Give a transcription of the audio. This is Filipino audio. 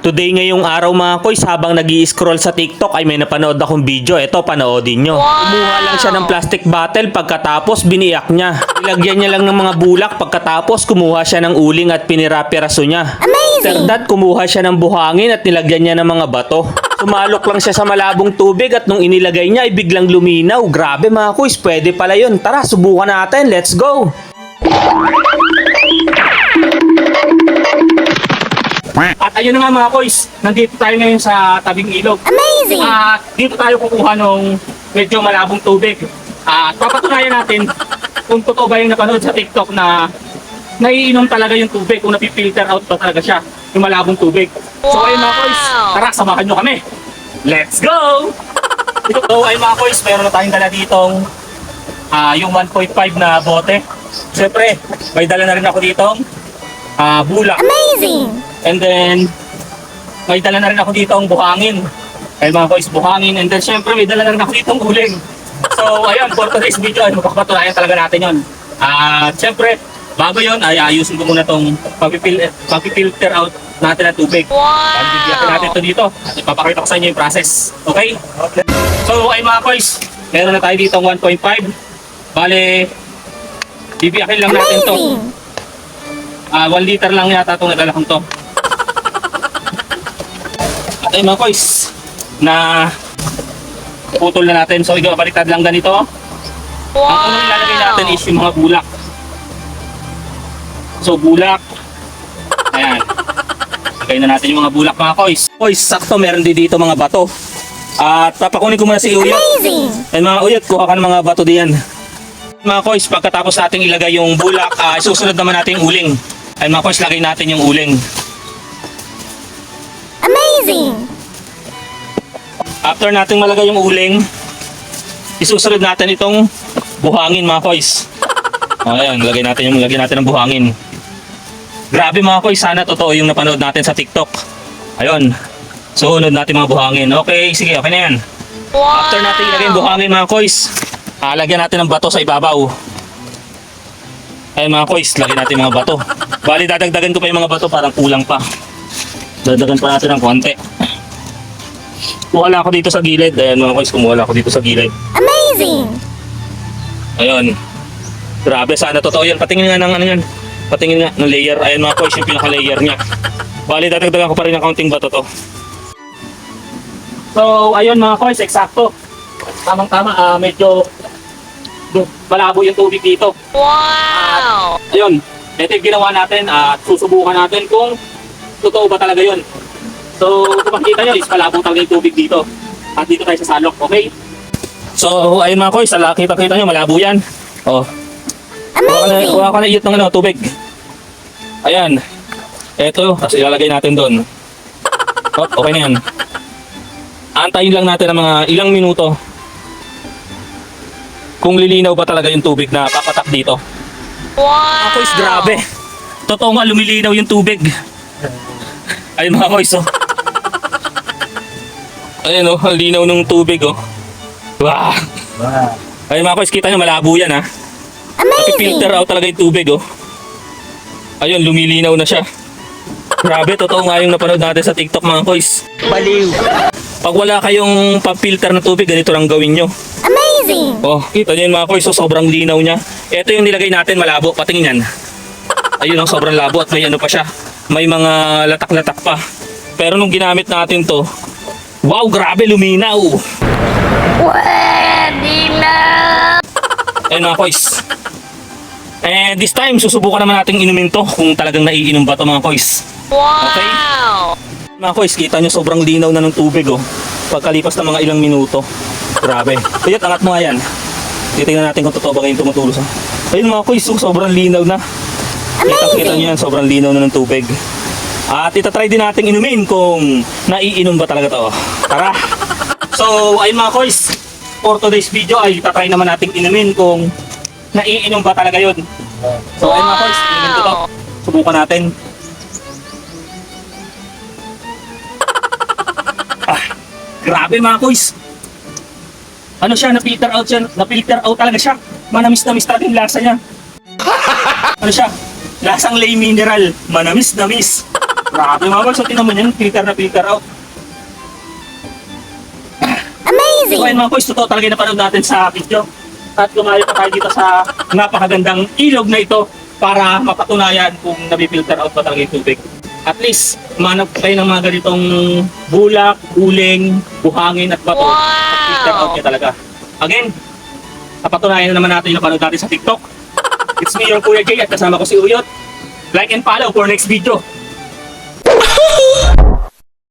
Today ngayong araw mga koys, habang nag scroll sa TikTok ay may napanood akong video. Ito, panoodin nyo. Kumuha lang siya ng plastic bottle pagkatapos biniyak niya. Ilagyan niya lang ng mga bulak pagkatapos kumuha siya ng uling at pinira-piraso niya. After that, kumuha siya ng buhangin at nilagyan niya ng mga bato. Sumalok lang siya sa malabong tubig at nung inilagay niya ay biglang luminaw. Grabe mga koys, pwede pala yun. Tara, subukan natin. Let's go! At ayun na nga mga koys, nandito tayo ngayon sa tabing ilog. Amazing! At dito tayo kukuha ng medyo malabong tubig. At papatunayan natin kung totoo ba yung napanood sa TikTok na naiinom talaga yung tubig kung napipilter out ba talaga siya yung malabong tubig. So ayun mga koys, tara samahan nyo kami. Let's go! So ayun mga koys, meron na tayong dala ditong ah, yung 1.5 na bote. Siyempre, may dala na rin ako ditong ah, bulak. Amazing! And then, may dala na rin ako dito ang buhangin. Ay mga boys, buhangin. And then, syempre, may dala na rin ako dito ang uling. So, ayun, for today's video, ay magpapatunayan talaga natin yon. At syempre, bago yon ay ayusin ko muna tong papipil papipilter out natin ang tubig. Wow! Bibigyan natin ito dito. At ipapakita ko sa inyo yung process. Okay? So, ay mga boys, meron na tayo dito ang 1.5. Bale, bibiyakin lang natin to. Amazing! Ah, 1 liter lang yata itong nadala kong to. At ayun mga koys, na putol na natin. So, ikaw, baliktad lang ganito. Ang unang ilalagay natin is yung mga bulak. So, bulak. Ayan. Lagay na natin yung mga bulak mga koys. Koys, sakto meron din dito mga bato. At papakunin ko muna si Uyot. Amazing! Ayun mga uyot, kuha ka ng mga bato diyan. Mga koys, pagkatapos nating ilagay yung bulak, ah, susunod naman natin yung uling. Ayun mga koys, lagay natin yung uling. Amazing! After natin malagay yung uling, isusunod natin itong buhangin mga koys. Ayan, lagay natin yung lagay natin ng buhangin. Grabe mga koys, sana totoo yung napanood natin sa TikTok. Ayun. Sunod natin mga buhangin. Okay, sige, okay na yan. After natin ilagay yung buhangin mga koys, ah, lagyan natin ng bato sa ibabaw. Ayun mga koys, lagyan natin mga bato. Bali, dadagdagan ko pa yung mga bato, parang kulang pa. Dadagan pa natin ng konti. Lang ako dito sa gilid. Ayan mga koys, kumuha ako dito sa gilid. Amazing! Ayun. Grabe, sana totoo yan. Patingin nga ng ano yan. Patingin nga ng layer. Ayan mga koys, yung pinaka-layer niya. Bali, dadagdagan ko pa rin ng kaunting bato to. So, ayun mga koys, eksakto. Tamang-tama, ah, medyo malabo yung tubig dito. Wow! Ayun, ito yung ginawa natin at susubukan natin kung totoo ba talaga yun. So, kung makikita nyo is malabo talaga yung tubig dito. At dito tayo sa salok, okay? So, ayun mga koys, ala, kita-kita nyo, malabo yan. Oh, Amazing! kuha ka na iyot ng ano, tubig. Ayan. Ito, tapos ilalagay natin doon. Oh, okay na yan. Antayin lang natin ng mga ilang minuto kung lilinaw ba talaga yung tubig na papatak dito. Mga koys, grabe. Totoo nga, lumilinaw yung tubig. Ayun mga koys, oh. Ayun, oh, ang linaw ng tubig, oh. Wow. Ayun mga koys, kita nyo, malabo yan, ha. Amazing! Filter out talaga yung tubig, oh. Ayun, lumilinaw na siya. Grabe, totoo nga yung napanood natin sa TikTok, mga koys. Baliw! Pag wala kayong pa-filter na tubig, ganito lang gawin nyo. Amazing! Oh, kita niyo yun mga koy, so sobrang linaw niya. Ito yung nilagay natin, malabo, patingin yan. Ayun ang sobrang labo at may ano pa siya. May mga latak-latak pa. Pero nung ginamit natin to, wow, grabe, luminaw. Pwede na! Ayun mga koys. And this time, susubukan naman natin inumin to kung talagang naiinom ba to mga koys. Wow! Mga koys, kita nyo sobrang linaw na ng tubig oh. Pagkalipas ng mga ilang minuto. Grabe. Kuyat, angat mo nga yan. Titingnan natin kung totoo ba kayong tumutulo sa... Ayun mga koys, oh, sobrang linaw na. Kita-kita nyo yan, sobrang linaw na ng tubig. At itatry din natin inumin kung naiinom ba talaga to. Tara! So, ayun mga koys, for today's video ay itatry naman natin inumin kung naiinom ba talaga yun. So, ayun mga koys, inumin ko to. Subukan natin. Ah, grabe mga koys. Ano siya, na-filter out siya, na-filter out talaga siya. Manamis-namis talaga yung lasa niya. ano siya? Lasang lay mineral, manamis-namis. Grabe mga boys, so tingnan mo yan, filter na filter out. So Amazing! ayun mga boys, totoo talaga yung napanood natin sa video. At lumayo pa tayo dito sa napakagandang ilog na ito para mapatunayan kung nabifilter out pa talaga yung tubig. At least, manap tayo ng mga ganitong bulak, uling, buhangin at bato. At filter out niya talaga. Again, napatunayan na naman natin yung napanood natin sa TikTok. It's me, your Kuya Jay, at kasama ko si Uyot. Like and follow for next video. Bye.